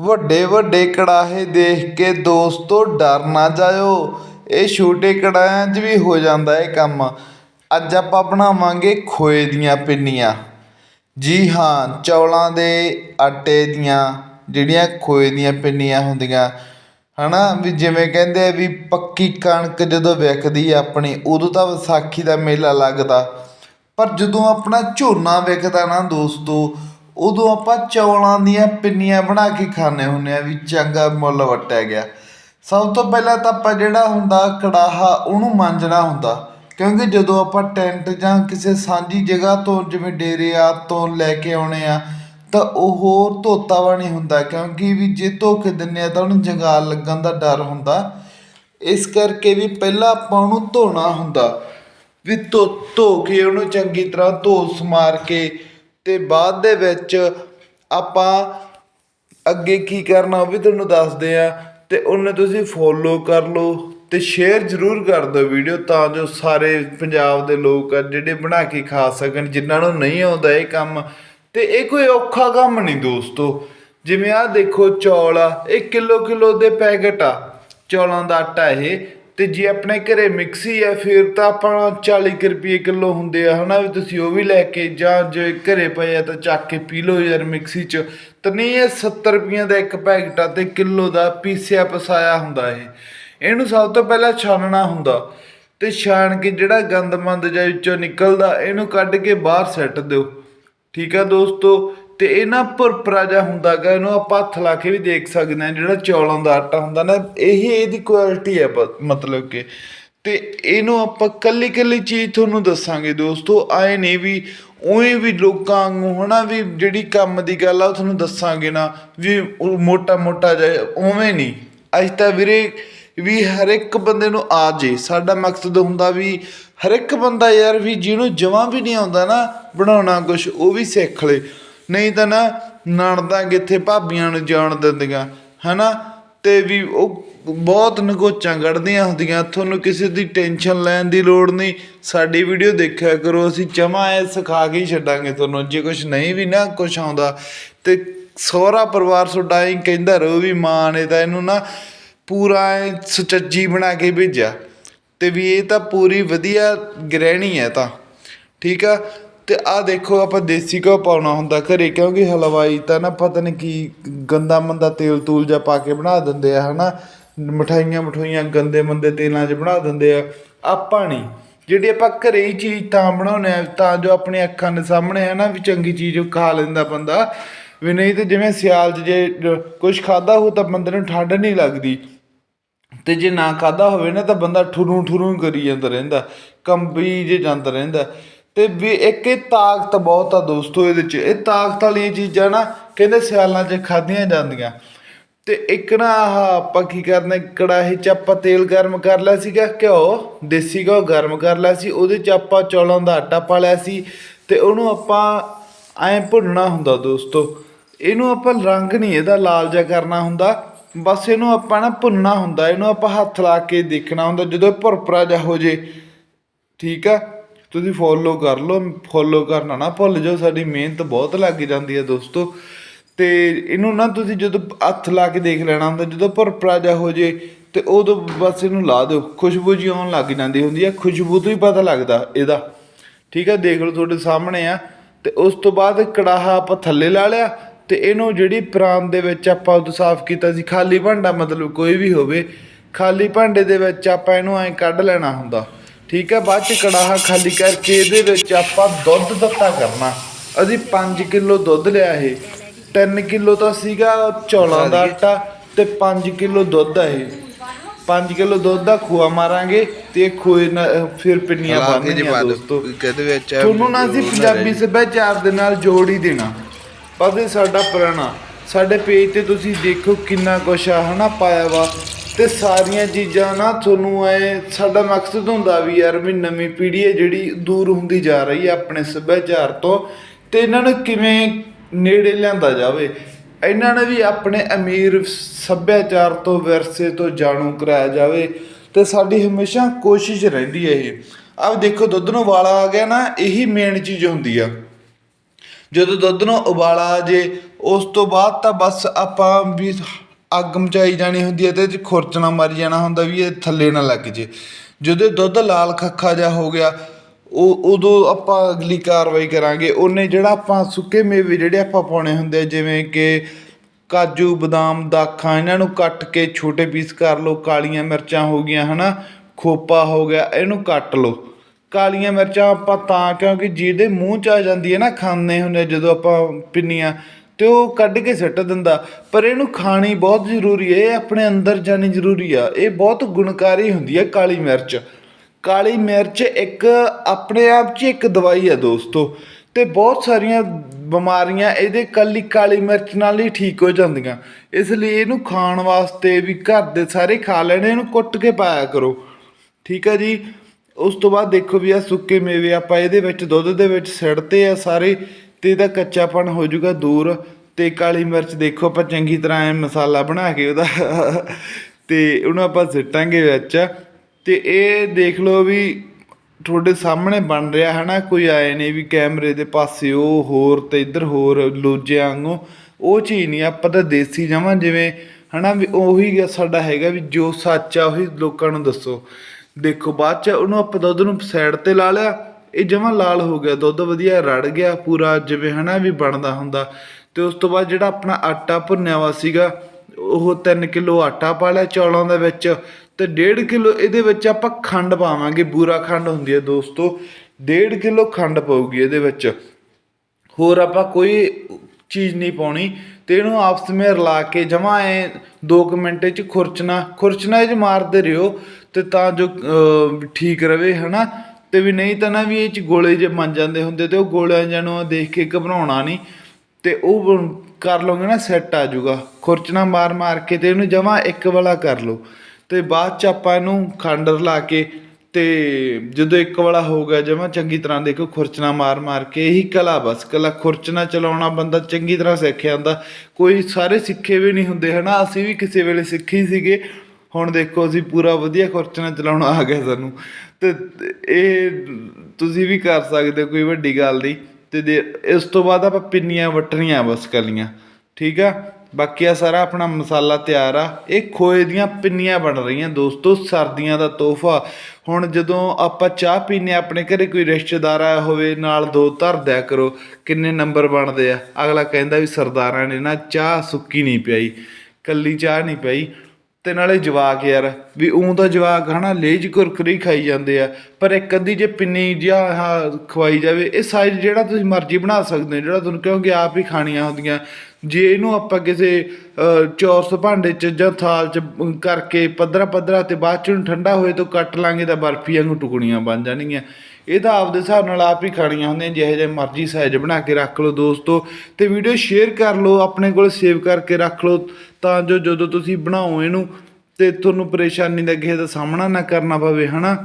ਵੱਡੇ ਵੱਡੇ ਕੜਾਹੇ ਦੇਖ ਕੇ ਦੋਸਤੋ ਡਰ ਨਾ ਜਾਇਓ। ਇਹ ਛੋਟੇ ਕੜਾਹਿਆਂ 'ਚ ਵੀ ਹੋ ਜਾਂਦਾ ਇਹ ਕੰਮ। ਅੱਜ ਆਪਾਂ ਬਣਾਵਾਂਗੇ ਖੋਏ ਦੀਆਂ ਪਿੰਨੀਆਂ। ਜੀ ਹਾਂ, ਚੌਲਾਂ ਦੇ ਆਟੇ ਦੀਆਂ ਜਿਹੜੀਆਂ ਖੋਏ ਦੀਆਂ ਪਿੰਨੀਆਂ ਹੁੰਦੀਆਂ। ਹਨਾ, ਵੀ ਜਿਵੇਂ ਕਹਿੰਦੇ ਆ ਵੀ ਪੱਕੀ ਕਣਕ ਜਦੋਂ ਵਿਕਦੀ ਆ ਆਪਣੀ, ਉਦੋਂ ਤਾਂ ਵਿਸਾਖੀ ਦਾ ਮੇਲਾ ਲੱਗਦਾ। ਪਰ ਜਦੋਂ ਆਪਣਾ ਝੋਨਾ ਵਿਕਦਾ ਨਾ ਦੋਸਤੋ ਉਦੋਂ ਆਪਾਂ ਚੌਲਾਂ ਦੀਆਂ ਪਿੰਨੀਆਂ ਬਣਾ ਕੇ ਖਾਂਦੇ ਹੁੰਦੇ ਆ ਵੀ ਚੰਗਾ ਮੁੱਲ ਵਟਿਆ ਗਿਆ। ਸਭ ਤੋਂ ਪਹਿਲਾਂ ਤਾਂ ਆਪਾਂ ਜਿਹੜਾ ਹੁੰਦਾ ਕੜਾਹਾ, ਉਹਨੂੰ ਮਾਂਜਣਾ ਹੁੰਦਾ। ਕਿਉਂਕਿ ਜਦੋਂ ਆਪਾਂ ਟੈਂਟ ਜਾਂ ਕਿਸੇ ਸਾਂਝੀ ਜਗ੍ਹਾ ਤੋਂ ਜਿਵੇਂ ਡੇਰੇ ਆ ਤੋਂ ਲੈ ਕੇ ਆਉਣੇ ਆ, ਤਾਂ ਉਹ ਧੋਤਾ ਵਾ ਨਹੀਂ ਹੁੰਦਾ। ਕਿਉਂਕਿ ਵੀ ਜੇ ਧੋ ਕੇ ਦਿੰਨੇ ਆ ਤਾਂ ਉਹਨੂੰ ਜੰਗਾਲ ਲੱਗਣ ਦਾ ਡਰ ਹੁੰਦਾ। ਇਸ ਕਰਕੇ ਵੀ ਪਹਿਲਾਂ ਆਪਾਂ ਉਹਨੂੰ ਧੋਣਾ ਹੁੰਦਾ। ਵੀ ਧੋ ਧੋ ਕੇ ਉਹਨੂੰ ਚੰਗੀ ਤਰ੍ਹਾਂ ਧੋ ਸਮਾਰ ਕੇ ਅਤੇ ਬਾਅਦ ਦੇ ਵਿੱਚ ਆਪਾਂ ਅੱਗੇ ਕੀ ਕਰਨਾ ਉਹ ਵੀ ਤੁਹਾਨੂੰ ਦੱਸਦੇ ਆ ਅਤੇ ਉਹਨੇ ਤੁਸੀਂ ਫੋਲੋ ਕਰ ਲਓ ਅਤੇ ਸ਼ੇਅਰ ਜ਼ਰੂਰ ਕਰ ਦਿਓ ਵੀਡੀਓ ਤਾਂ ਜੋ ਸਾਰੇ ਪੰਜਾਬ ਦੇ ਲੋਕ ਆ ਜਿਹੜੇ ਬਣਾ ਕੇ ਖਾ ਸਕਣ, ਜਿਨ੍ਹਾਂ ਨੂੰ ਨਹੀਂ ਆਉਂਦਾ ਇਹ ਕੰਮ। ਅਤੇ ਇਹ ਕੋਈ ਔਖਾ ਕੰਮ ਨਹੀਂ ਦੋਸਤੋ। ਜਿਵੇਂ ਆਹ ਦੇਖੋ ਚੌਲ ਆ, ਇਹ ਕਿਲੋ ਕਿਲੋ ਦੇ ਪੈਕਟ ਆ। ਚੌਲਾਂ ਦਾ ਆਟਾ ਇਹ ਤੇ ਜੇ ਆਪਣੇ ਘਰੇ ਮਿਕਸੀ ਆ ਫਿਰ ਤਾਂ ਆਪਾਂ 40 ਕੁ ਰੁਪਏ ਕਿਲੋ ਹੁੰਦੇ ਆ, ਹਨਾ? ਵੀ ਤੁਸੀਂ ਉਹ ਵੀ ਲੈ ਕੇ ਜਾਂ ਜੇ ਘਰੇ ਪਏ ਆ, ਤਾਂ ਚੱਕ ਕੇ ਪੀ ਲਓ ਯਾਰ ਮਿਕਸੀ 'ਚ। ਤਾਂ ਨਹੀਂ, ਇਹ 70 ਰੁਪਈਆਂ ਦਾ ਇੱਕ ਪੈਕਟ ਆ ਤੇ ਕਿਲੋ ਦਾ ਪੀਸਿਆ ਪਸਾਇਆ ਹੁੰਦਾ ਇਹ। ਇਹਨੂੰ ਸਭ ਤੋਂ ਪਹਿਲਾਂ ਛਾਨਣਾ ਹੁੰਦਾ। ਤੇ ਛਾਣ ਕੇ ਜਿਹੜਾ ਗੰਦਮੰਦ ਜਿਹਾ ਵਿੱਚੋਂ ਨਿਕਲਦਾ, ਇਹਨੂੰ ਕੱਢ ਕੇ ਬਾਹਰ ਸੱਟ ਦਿਓ। ਠੀਕ ਆ ਦੋਸਤੋ? ਤੇ ਇਹ ਨਾ ਭੁਰਭੁਰਾ ਜਿਹਾ ਹੁੰਦਾ ਗਾ, ਇਹਨੂੰ ਆਪਾਂ ਹੱਥ ਲਾ ਕੇ ਵੀ ਦੇਖ ਸਕਦੇ ਹਾਂ, ਜਿਹੜਾ ਚੌਲਾਂ ਦਾ ਆਟਾ ਹੁੰਦਾ ਨਾ, ਇਹੀ ਇਹਦੀ ਕੁਆਲਿਟੀ ਹੈ ਬ- ਮਤਲਬ ਕਿ। ਤੇ ਇਹਨੂੰ ਆਪਾਂ ਕੱਲੀ ਕੱਲੀ ਚੀਜ਼ ਤੁਹਾਨੂੰ ਦੱਸਾਂਗੇ ਦੋਸਤੋ, ਆਏ ਨੇ ਵੀ ਉਵੇਂ ਵੀ ਲੋਕਾਂ ਵਾਂਗੂ ਹਨਾ ਵੀ ਜਿਹੜੀ ਕੰਮ ਦੀ ਗੱਲ ਆ, ਉਹ ਤੁਹਾਨੂੰ ਦੱਸਾਂਗੇ ਨਾ, ਵੀ ਮੋਟਾ ਮੋਟਾ ਜਿਹਾ, ਉਵੇਂ ਨਹੀਂ। ਅੱਜ ਤਾਂ ਵੀਰੇ ਵੀ ਹਰ ਇੱਕ ਬੰਦੇ ਨੂੰ ਆ ਜੇ, ਸਾਡਾ ਮਕਸਦ ਹੁੰਦਾ ਵੀ ਹਰ ਇੱਕ ਬੰਦਾ ਯਾਰ ਵੀ ਜਿਹਨੂੰ ਜਮਾਂ ਵੀ ਨਹੀਂ ਆਉਂਦਾ ਨਾ, ਬਣਾਉਣਾ ਕੁਝ ਉਹ ਵੀ ਸਿੱਖ ਲੇ। ਨਹੀਂ ਤਾਂ ਨਾ ਨਣਦਾਂ ਕਿੱਥੇ ਭਾਬੀਆਂ ਨੂੰ ਜਾਣ ਦਿੰਦੀਆਂ, ਹਨਾ? ਤੇ ਵੀ ਉਹ ਬਹੁਤ ਨਗੋਚਾਂ ਕੱਢਦੀਆਂ ਹੁੰਦੀਆਂ, ਤੁਹਾਨੂੰ ਕਿਸੇ ਦੀ ਟੈਨਸ਼ਨ ਲੈਣ ਦੀ ਲੋੜ ਨਹੀਂ। ਸਾਡੀ ਵੀਡੀਓ ਦੇਖਿਆ ਕਰੋ, ਅਸੀਂ ਚਮਾ ਐ ਸਿਖਾ ਕੇ ਹੀ ਛੱਡਾਂਗੇ ਤੁਹਾਨੂੰ, ਜੇ ਕੁਝ ਨਹੀਂ ਵੀ ਨਾ ਕੁਝ ਆਉਂਦਾ। ਤੇ ਸਹੁਰਾ ਪਰਿਵਾਰ ਤੁਹਾਡਾ ਐਂ ਕਹਿੰਦਾ ਰਹੋ ਵੀ ਮਾਂ ਨੇ ਤਾਂ ਇਹਨੂੰ ਨਾ ਪੂਰਾ ਸੁਚੱਜੀ ਬਣਾ ਕੇ ਭੇਜਿਆ। ਤੇ ਵੀ ਇਹ ਤਾਂ ਪੂਰੀ ਵਧੀਆ ਗ੍ਰਹਿਣੀ ਹੈ ਤਾਂ, ਠੀਕ ਆ? ਤੇ ਆ ਦੇਖੋ ਆਪਾਂ ਦੇਸੀ ਘਿਓ ਪਾਉਣਾ ਹੁੰਦਾ ਘਰੇ, ਕਿਉਂਕਿ ਹਲਵਾਈ ਤਾਂ ਨਾ ਪਤਾ ਨਹੀਂ ਕੀ ਗੰਦਾ ਮੰਦਾ ਤੇਲ ਤੂਲ ਜਾਂ ਪਾ ਕੇ ਬਣਾ ਦਿੰਦੇ ਆ, ਹਨਾ? ਮਠਾਈਆਂ ਮਠੋਈਆਂ ਗੰਦੇ ਮੰਦੇ ਤੇਲਾਂ 'ਚ ਬਣਾ ਦਿੰਦੇ ਆ। ਆਪਾਂ ਨਹੀਂ ਜਿਹੜੀ ਆਪਾਂ ਘਰੇ ਹੀ ਚੀਜ਼ ਤਾਂ ਬਣਾਉਂਦੇ ਆ, ਤਾਂ ਜੋ ਆਪਣੀ ਅੱਖਾਂ ਦੇ ਸਾਹਮਣੇ ਹੈ ਨਾ ਵੀ ਚੰਗੀ ਚੀਜ਼ ਖਾ ਲੈਂਦਾ ਬੰਦਾ। ਵੀ ਨਹੀਂ ਤੇ ਜਿਵੇਂ ਸਿਆਲ 'ਚ ਜੇ ਕੁਝ ਖਾਦਾ ਹੋ ਤਾਂ ਬੰਦੇ ਨੂੰ ਠੰਡ ਨਹੀਂ ਲੱਗਦੀ। ਤੇ ਜੇ ਨਾ ਖਾਦਾ ਹੋਵੇ ਨਾ ਤਾਂ ਬੰਦਾ ਠੁਰੂ ਠੁਰੂ ਕਰੀ ਜਾਂਦਾ ਰਹਿੰਦਾ। ਕੰਬੀ ਜੇ ਜਾਂਦਾ ਰਹਿੰਦਾ। ਤੇ ਵੀ ਇੱਕ ਇਹ ਤਾਕਤ ਬਹੁਤ ਆ ਦੋਸਤੋ ਇਹਦੇ ਚ। ਇਹ ਤਾਕਤ ਵਾਲੀਆਂ ਚੀਜ਼ਾਂ ਨਾ ਕਹਿੰਦੇ ਸਿਆਲਾਂ 'ਚ ਖਾਧੀਆਂ ਜਾਂਦੀਆਂ। ਤੇ ਇੱਕ ਨਾ ਆਹ ਆਪਾਂ ਕੀ ਕਰਨਾ ਕੜਾਹੀ 'ਚ ਆਪਾਂ ਤੇਲ ਗਰਮ ਕਰ ਲਿਆ ਸੀਗਾ, ਘਿਓ, ਦੇਸੀ ਘਿਓ ਗਰਮ ਕਰ ਲਿਆ ਸੀ, ਉਹਦੇ 'ਚ ਆਪਾਂ ਚੌਲਾਂ ਦਾ ਆਟਾ ਪਾ ਲਿਆ ਸੀ ਤੇ ਉਹਨੂੰ ਆਪਾਂ ਐਂ ਭੁੰਨਣਾ ਹੁੰਦਾ ਦੋਸਤੋ। ਇਹਨੂੰ ਆਪਾਂ ਰੰਗ ਨਹੀਂ ਇਹਦਾ ਲਾਲ ਜਿਹਾ ਕਰਨਾ ਹੁੰਦਾ, ਬਸ ਇਹਨੂੰ ਆਪਾਂ ਨਾ ਭੁੰਨਣਾ ਹੁੰਦਾ, ਇਹਨੂੰ ਆਪਾਂ ਹੱਥ ਲਾ ਕੇ ਦੇਖਣਾ ਹੁੰਦਾ ਜਦੋਂ ਇਹ ਭੁਰਭੁਰਾ ਜਿਹਾ ਹੋ ਜੇ। ਠੀਕ ਆ? ਤੁਸੀਂ ਫੋਲੋ ਕਰ ਲਓ ਫੋਲੋ ਕਰਨਾ ਨਾ ਭੁੱਲ ਜਾਓ, ਸਾਡੀ ਮਿਹਨਤ ਬਹੁਤ ਲੱਗ ਜਾਂਦੀ ਹੈ ਦੋਸਤੋ। ਤੇ ਇਹਨੂੰ ਨਾ ਤੁਸੀਂ ਜਦੋਂ ਹੱਥ ਲਾ ਕੇ ਦੇਖ ਲੈਣਾ ਹੁੰਦਾ, ਜਦੋਂ ਭਰਪਰਾ ਜਿਹਾ ਹੋ ਜੇ, ਤੇ ਉਦੋਂ ਬਸ ਇਹਨੂੰ ਲਾ ਦਿਓ। ਖੁਸ਼ਬੂ ਜੀ ਆਉਣ ਲੱਗ ਜਾਂਦੀ ਹੁੰਦੀ ਹੈ, ਖੁਸ਼ਬੂ ਤੋਂ ਹੀ ਪਤਾ ਲੱਗਦਾ ਇਹਦਾ। ਠੀਕ ਹੈ ਦੇਖ ਲਓ ਤੁਹਾਡੇ ਸਾਹਮਣੇ ਆ। ਤੇ ਉਸ ਤੋਂ ਬਾਅਦ ਕੜਾਹਾ ਆਪਾਂ ਥੱਲੇ ਲਾ ਲਿਆ, ਤੇ ਇਹਨੂੰ ਜਿਹੜੀ ਪ੍ਰਾਨ ਦੇ ਵਿੱਚ ਆਪਾਂ ਉਦੋਂ ਸਾਫ਼ ਕੀਤਾ ਸੀ, ਖਾਲੀ ਭਾਂਡਾ ਮਤਲਬ ਕੋਈ ਵੀ ਹੋਵੇ, ਖਾਲੀ ਭਾਂਡੇ ਦੇ ਵਿੱਚ ਆਪਾਂ ਇਹਨੂੰ ਐਂ ਕੱਢ ਲੈਣਾ ਹੁੰਦਾ। ਠੀਕ ਹੈ ਬਾਅਦ ਚ ਕੜਾਹਾ ਖਾਲੀ ਕਰਕੇ ਇਹਦੇ ਵਿੱਚ ਆਪਾਂ ਦੁੱਧ ਦਿੱਤਾ ਕਰਨਾ। ਅਸੀਂ 5 ਕਿਲੋ ਦੁੱਧ ਲਿਆ ਇਹ। 3 ਕਿਲੋ ਤਾਂ ਸੀਗਾ ਚੌਲਾਂ ਦਾ ਆਟਾ ਤੇ 5 ਕਿਲੋ ਦੁੱਧ ਆ ਇਹ। 5 ਕਿਲੋ ਦੁੱਧ ਦਾ ਖੋਆ ਮਾਰਾਂਗੇ ਤੇ ਖੋਏ ਨਾਲ ਫਿਰ ਪਿੰਨੀਆਂ ਦਿਓ। ਦੋਸਤੋ। ਕਿਹਦੇ ਵਿੱਚ? ਤੁਹਾਨੂੰ ਨਾ ਅਸੀਂ ਪੰਜਾਬੀ ਸੱਭਿਆਚਾਰ ਦੇ ਨਾਲ ਜੋੜ ਹੀ ਦੇਣਾ। ਇਹ ਸਾਡਾ ਪੁਰਾਣਾ ਸਾਡੇ ਪੇਜ ਤੇ ਤੁਸੀਂ ਦੇਖੋ ਕਿੰਨਾ ਕੁਛ ਆ ਹਨਾ ਪਾਇਆ ਵਾ। ਤੇ ਸਾਰੀਆਂ ਚੀਜ਼ਾਂ ਨਾ ਤੁਹਾਨੂੰ ਐ ਸਾਡਾ ਮਕਸਦ ਹੁੰਦਾ ਵੀ ਯਾਰ ਵੀ ਨਵੀਂ ਪੀੜ੍ਹੀ ਹੈ ਜਿਹੜੀ ਦੂਰ ਹੁੰਦੀ ਜਾ ਰਹੀ ਹੈ ਆਪਣੇ ਸੱਭਿਆਚਾਰ ਤੋਂ ਤੇ ਇਹਨਾਂ ਨੂੰ ਕਿਵੇਂ ਨੇੜੇ ਲਿਆਂਦਾ ਜਾਵੇ। ਇਹਨਾਂ ਨੇ ਵੀ ਆਪਣੇ ਅਮੀਰ ਸੱਭਿਆਚਾਰ ਤੋਂ ਵਿਰਸੇ ਤੋਂ ਜਾਣੂ ਕਰਾਇਆ ਜਾਵੇ ਤੇ ਸਾਡੀ ਹਮੇਸ਼ਾ ਕੋਸ਼ਿਸ਼ ਰਹਿੰਦੀ ਹੈ ਇਹ। ਆਹ ਦੇਖੋ ਦੁੱਧ ਨੂੰ ਉਬਾਲਾ ਆ ਗਿਆ ਨਾ, ਇਹੀ ਮੇਨ ਚੀਜ਼ ਹੁੰਦੀ ਆ। ਜਦੋਂ ਦੁੱਧ ਨੂੰ ਉਬਾਲਾ ਆ ਜੇ, ਉਸ ਤੋਂ ਬਾਅਦ ਤਾਂ ਬਸ ਆਪਾਂ ਵੀ ਅੱਗ ਮਚਾਈ ਜਾਣੀ ਹੁੰਦੀ ਹੈ ਤੇ ਇਹ 'ਚ ਖੁਰਚਣਾ ਮਾਰੀ ਜਾਣਾ ਹੁੰਦਾ ਵੀ ਇਹ ਥੱਲੇ ਨਾ ਲੱਗ ਜੇ। ਜਦੋਂ ਦੁੱਧ ਲਾਲ ਖੱਖਾ ਜਿਹਾ ਹੋ ਗਿਆ, ਉਹ ਉਦੋਂ ਆਪਾਂ ਅਗਲੀ ਕਾਰਵਾਈ ਕਰਾਂਗੇ। ਉਹਨੇ ਜਿਹੜਾ ਆਪਾਂ ਸੁੱਕੇ ਮੇਵੇ ਜਿਹੜੇ ਆਪਾਂ ਪਾਉਣੇ ਹੁੰਦੇ ਆ, ਜਿਵੇਂ ਕਿ ਕਾਜੂ, ਬਦਾਮ, ਦਾਖਾਂ, ਇਹਨਾਂ ਨੂੰ ਕੱਟ ਕੇ ਛੋਟੇ ਪੀਸ ਕਰ ਲਓ, ਕਾਲੀਆਂ ਮਿਰਚਾਂ ਹੋ ਗਈਆਂ, ਹਨਾ? ਖੋਪਾ ਹੋ ਗਿਆ, ਇਹਨੂੰ ਕੱਟ ਲਓ। ਕਾਲੀਆਂ ਮਿਰਚਾਂ ਆਪਾਂ ਤਾਂ, ਕਿਉਂਕਿ ਜਿਹਦੇ ਮੂੰਹ ਚ ਆ ਜਾਂਦੀ ਹੈ ਨਾ, ਖਾਂਦੇ ਹੁੰਦੇ ਜਦੋਂ ਆਪਾਂ ਪਿੰਨੀਆਂ ਤੇ ਉਹ ਕੱਢ ਕੇ ਸਿੱਟ ਦਿੰਦਾ। ਪਰ ਇਹਨੂੰ ਖਾਣੀ ਬਹੁਤ ਜ਼ਰੂਰੀ ਹੈ, ਇਹ ਆਪਣੇ ਅੰਦਰ ਜਾਣੀ ਜ਼ਰੂਰੀ ਆ। ਇਹ ਬਹੁਤ ਗੁਣਕਾਰੀ ਹੁੰਦੀ ਹੈ ਕਾਲੀ ਮਿਰਚ। ਕਾਲੀ ਮਿਰਚ ਇੱਕ ਆਪਣੇ ਆਪ 'ਚ ਇੱਕ ਦਵਾਈ ਹੈ ਦੋਸਤੋ। ਤੇ ਬਹੁਤ ਸਾਰੀਆਂ ਬਿਮਾਰੀਆਂ ਇਹਦੇ ਕੱਲੀ ਕਾਲੀ ਮਿਰਚ ਨਾਲ ਹੀ ਠੀਕ ਹੋ ਜਾਂਦੀਆਂ। ਇਸ ਲਈ ਇਹਨੂੰ ਖਾਣ ਵਾਸਤੇ ਵੀ ਘਰ ਦੇ ਸਾਰੇ ਖਾ ਲੈਣੇ, ਇਹਨੂੰ ਕੁੱਟ ਕੇ ਪਾਇਆ ਕਰੋ। ਠੀਕ ਹੈ ਜੀ? ਉਸ ਤੋਂ ਬਾਅਦ ਦੇਖੋ ਵੀ ਆ ਸੁੱਕੇ ਮੇਵੇ ਆਪਾਂ ਇਹਦੇ ਵਿੱਚ ਦੁੱਧ ਦੇ ਵਿੱਚ ਸਿੜਤੇ ਆ ਸਾਰੇ। ਤੇ ਇਹਦਾ ਕੱਚਾਪਣ ਹੋ ਜਾਊਗਾ ਦੂਰ ਤੇ ਕਾਲੀ ਮਿਰਚ ਦੇਖੋ ਆਪਾਂ ਚੰਗੀ ਤਰ੍ਹਾਂ ਐ ਮਸਾਲਾ ਬਣਾ ਕੇ ਉਹਦਾ ਤੇ ਉਹਨੂੰ ਆਪਾਂ ਸਿੱਟਾਂਗੇ ਵਿੱਚ। ਤੇ ਇਹ ਦੇਖ ਲਓ ਵੀ ਤੁਹਾਡੇ ਸਾਹਮਣੇ ਬਣ ਰਿਹਾ ਹੈ ਨਾ ਕੋਈ ਆਏ ਨੇ ਵੀ ਕੈਮਰੇ ਦੇ ਪਾਸੇ ਉਹ ਹੋਰ ਤੇ ਇੱਧਰ ਹੋਰ ਲੋਜੇ ਵਾਂਗੂ। ਉਹ ਚੀਜ਼ ਨਹੀਂ, ਆਪਾਂ ਤਾਂ ਦੇਸੀ ਜਮਾਂ ਜਿਵੇਂ ਹਨਾ ਵੀ ਉਹੀ ਸਾਡਾ ਹੈਗਾ ਵੀ ਜੋ ਸੱਚ ਆ ਉਹੀ ਲੋਕਾਂ ਨੂੰ ਦੱਸੋ। ਦੇਖੋ ਬਾਅਦ ਚ ਉਹਨੂੰ ਆਪਾਂ ਦੁੱਧ ਨੂੰ ਸਾਈਡ ਤੇ ਲਾ ਲਿਆ। ਇਹ ਜਮਾਂ ਲਾਲ ਹੋ ਗਿਆ ਦੁੱਧ ਵਧੀਆ ਰੜ ਗਿਆ ਪੂਰਾ ਜਿਵੇਂ ਹਨਾ ਵੀ ਬਣਦਾ ਹੁੰਦਾ। ਤੇ ਉਸ ਤੋਂ ਬਾਅਦ ਜਿਹੜਾ ਆਪਣਾ ਆਟਾ ਭੁੰਨਿਆ ਵਾ ਸੀਗਾ ਉਹ 3 ਕਿਲੋ ਆਟਾ ਪਾ ਲਿਆ ਚੌਲਾਂ ਦੇ ਵਿੱਚ ਤੇ 1.5 ਕਿਲੋ ਇਹਦੇ ਵਿੱਚ ਆਪਾਂ ਖੰਡ ਪਾਵਾਂਗੇ ਬੂਰਾ ਖੰਡ ਹੁੰਦੀ ਹੈ ਦੋਸਤੋ 1.5 ਕਿਲੋ ਖੰਡ ਪਊਗੀ ਇਹਦੇ ਵਿੱਚ। ਹੋਰ ਆਪਾਂ ਕੋਈ ਚੀਜ਼ ਨਹੀਂ ਪਾਉਣੀ ਤੇ ਇਹਨੂੰ ਆਪਸ ਵਿੱਚ ਰਲਾ ਕੇ ਜਮਾ ਐ 2 ਮਿੰਟ ਚ ਖੁਰਚਣਾ ਖੁਰਚਣਾ ਇਹ ਚ ਮਾਰਦੇ ਰਿਓ ਤੇ ਤਾਂ ਜੋ ਅਹ, ਠੀਕ ਰਵੇ ਹਨਾ। ਤੇ ਵੀ ਨਹੀਂ ਤਾਂ ਨਾ ਵੀ ਇਹ ਚ ਗੋਲੇ ਜੇ ਬਣ ਜਾਂਦੇ ਹੁੰਦੇ ਤੇ ਉਹ ਗੋਲਿਆਂ ਜਿਹਾ ਨੂੰ ਦੇਖ ਕੇ ਘਬਰਾਉਣਾ ਨਹੀਂ। ਤੇ ਉਹ ਕਰ ਲਓਗੇ ਨਾ ਸੈੱਟ ਆ ਜਾਊਗਾ। ਖੁਰਚਣਾ ਮਾਰ ਮਾਰ ਕੇ ਤੇ ਇਹਨੂੰ ਜਮਾ ਇੱਕ ਵਾਲਾ ਕਰ ਲਓ। ਤੇ ਬਾਅਦ ਚ ਆਪਾਂ ਇਹਨੂੰ ਖੰਡ ਲਾ ਕੇ ਤੇ ਜਦੋਂ ਇੱਕ ਵਾਲਾ ਹੋ ਗਿਆ ਜਮਾ ਚੰਗੀ ਤਰ੍ਹਾਂ ਦੇਖੋ ਖੁਰਚਣਾ ਮਾਰ ਮਾਰ ਕੇ ਇਹੀ ਕਲਾ ਬਸ। ਕਲਾ ਖੁਰਚਣਾ ਚਲਾਉਣਾ ਬੰਦਾ ਚੰਗੀ ਤਰ੍ਹਾਂ ਸਿੱਖ ਜਾਂਦਾ ਕੋਈ ਸਾਰੇ ਸਿੱਖੇ ਵੀ ਨਹੀਂ ਹੁੰਦੇ ਹਨਾ। ਅਸੀਂ ਵੀ ਕਿਸੇ ਵੇਲੇ ਸਿੱਖੀ ਸੀਗੇ। ਹੁਣ ਦੇਖੋ ਅਸੀਂ ਪੂਰਾ ਵਧੀਆ ਖੁਰਚਣਾ ਚਲਾਉਣਾ ਆ ਗਿਆ ਸਾਨੂੰ। ਤੇ ਇਹ ਤੁਸੀਂ ਵੀ ਕਰ ਸਕਦੇ ਹੋ, ਕੋਈ ਵੱਡੀ ਗੱਲ ਨਹੀਂ। ਤੇ ਦੇ- ਇਸ ਤੋਂ ਬਾਅਦ ਆਪਾਂ ਪਿੰਨੀਆਂ ਵਟਣੀਆਂ ਬਸ ਕਲੀਆਂ ਠੀਕ ਆ? ਬਾਕੀ ਆ ਸਾਰਾ ਆਪਣਾ ਮਸਾਲਾ ਤਿਆਰ ਆ। ਇਹ ਖੋਏ ਦੀਆਂ ਪਿੰਨੀਆਂ ਬਣ ਰਹੀਆਂ ਦੋਸਤੋ ਸਰਦੀਆਂ ਦਾ ਤੋਹਫਾ। ਹੁਣ ਜਦੋਂ ਆਪਾਂ ਚਾਹ ਪੀਨੇ ਆਪਣੇ ਘਰੇ ਕੋਈ ਰਿਸ਼ਤੇਦਾਰ ਆਇਆ ਹੋਵੇ ਨਾਲ ਦੋ ਧਰ ਦਿਆ ਕਰੋ ਕਿੰਨੇ ਨੰਬਰ ਬਣਦੇ ਆ। ਅਗਲਾ ਕਹਿੰਦਾ ਵੀ ਸਰਦਾਰਾਂ ਨੇ ਨਾ ਚਾਹ ਸੁੱਕੀ ਨਹੀਂ ਪਿਆਈ ਕੱਲੀ ਚਾਹ ਨਹੀਂ ਪਈ। ਤੇ ਨਾਲੇ ਜਵਾਕ ਯਾਰ, ਵੀ ਉਂ ਤਾਂ ਜਵਾਕ ਹਨਾ ਲੇਜ ਕੁਰਕਰੀ ਹੀ ਖਾਈ ਜਾਂਦੇ ਆ, ਪਰ ਇੱਕ ਅੱਧੀ ਜੇ ਪਿੰਨੀ ਜਾਂ ਆਹ ਖਵਾਈ ਜਾਵੇ, ਇਹ ਸਾਈਜ਼ ਜਿਹੜਾ ਤੁਸੀਂ ਮਰਜ਼ੀ ਬਣਾ ਸਕਦੇ ਹੋ, ਜਿਹੜਾ ਤੁਹਾਨੂੰ ਕਿਉਂਕਿ ਆਪ ਹੀ ਖਾਣੀਆਂ ਹੁੰਦੀਆਂ। ਜੇ ਇਹਨੂੰ ਆਪਾਂ ਕਿਸੇ ਅਹ, ਚੌਰਸ ਭਾਂਡੇ 'ਚ ਜਾਂ ਥਾਲ 'ਚ ਕਰਕੇ ਪੱਧਰਾ ਪੱਧਰਾ ਤੇ ਬਾਅਦ 'ਚ ਉਹਨੂੰ ਠੰਡਾ ਹੋਏ ਤੋਂ ਕੱਟ ਲਾਂਗੇ ਤਾਂ ਬਰਫੀ ਵਾਂਗੂ ਟੁਕੜੀਆਂ ਬਣ ਜਾਣਗੀਆਂ। ਇਹ ਤਾਂ ਆਪਦੇ ਹਿਸਾਬ ਨਾਲ ਆਪ ਹੀ ਖਾਣੀਆਂ ਹੁੰਦੀਆਂ ਜਿਹੇ ਜਿਹੇ ਮਰਜ਼ੀ ਸਾਈਜ਼ ਬਣਾ ਕੇ ਰੱਖ ਲਓ ਦੋਸਤੋ। ਤੇ ਵੀਡੀਓ ਸ਼ੇਅਰ ਕਰ ਲਓ ਆਪਣੇ ਕੋਲ ਸੇਵ ਕਰਕੇ ਰੱਖ ਲਓ ਤਾਂ ਜੋ ਜਦੋਂ ਤੁਸੀਂ ਬਣਾਓ ਇਹਨੂੰ ਤੇ ਤੁਹਾਨੂੰ ਪਰੇਸ਼ਾਨੀ ਦਾ ਕਿਸੇ ਦਾ ਸਾਹਮਣਾ ਨਾ ਕਰਨਾ ਪਵੇ ਹਨਾ?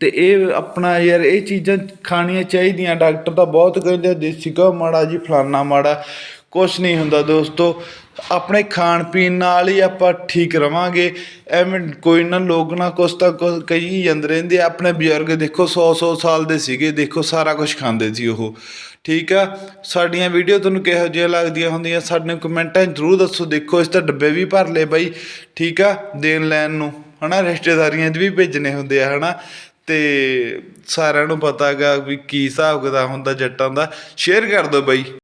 ਤੇ ਇਹ ਆਪਣਾ ਯਾਰ ਇਹ ਚੀਜ਼ਾਂ ਖਾਣੀਆਂ ਚਾਹੀਦੀਆਂ। ਡਾਕਟਰ ਤਾਂ ਬਹੁਤ ਕਹਿੰਦੇ ਆ, ਦੇਸੀ ਘਿਓ ਮਾੜਾ ਜੀ ਫਲਾਨਾ ਮਾੜਾ। ਕੁਛ ਨਹੀਂ ਹੁੰਦਾ ਦੋਸਤੋ। ਆਪਣੇ ਖਾਣ ਪੀਣ ਨਾਲ ਹੀ ਆਪਾਂ ਠੀਕ ਰਵਾਂਗੇ। ਐਵੇਂ ਕੋਈ ਨਾ ਲੋਕ ਨਾ ਕੁਛ ਤਾਂ ਕੁਛ ਕਹੀ ਜਾਂਦੇ ਰਹਿੰਦੇ ਆਪਣੇ ਬਜ਼ੁਰਗ ਦੇਖੋ 100 100 ਸਾਲ ਦੇ ਸੀਗੇ, ਦੇਖੋ ਸਾਰਾ ਕੁਝ ਖਾਂਦੇ ਸੀ ਉਹ। ਠੀਕ ਆ? ਸਾਡੀਆਂ ਵੀਡੀਓ ਤੁਹਾਨੂੰ ਕਿਹੋ ਜਿਹੀਆਂ ਲੱਗਦੀਆਂ ਹੁੰਦੀਆਂ? ਸਾਡੇ ਕਮੈਂਟਾਂ ਜ਼ਰੂਰ ਦੱਸੋ, ਦੇਖੋ ਇਸ ਤਾਂ ਡੱਬੇ ਵੀ ਭਰ ਲਏ ਬਾਈ। ਠੀਕ ਆ? ਦੇਣ ਲੈਣ ਨੂੰ, ਹਨਾ? ਰਿਸ਼ਤੇਦਾਰੀਆਂ 'ਚ ਵੀ ਭੇਜਣੇ ਹੁੰਦੇ ਆ, ਹਨਾ? ਤੇ ਸਾਰਿਆਂ ਨੂੰ ਪਤਾ ਹੈਗਾ ਵੀ ਕੀ ਹਿਸਾਬ ਕਿਤਾਬ ਹੁੰਦਾ ਜੱਟਾਂ ਦਾ। ਸ਼ੇਅਰ ਕਰ ਦਿਓ ਬਾਈ।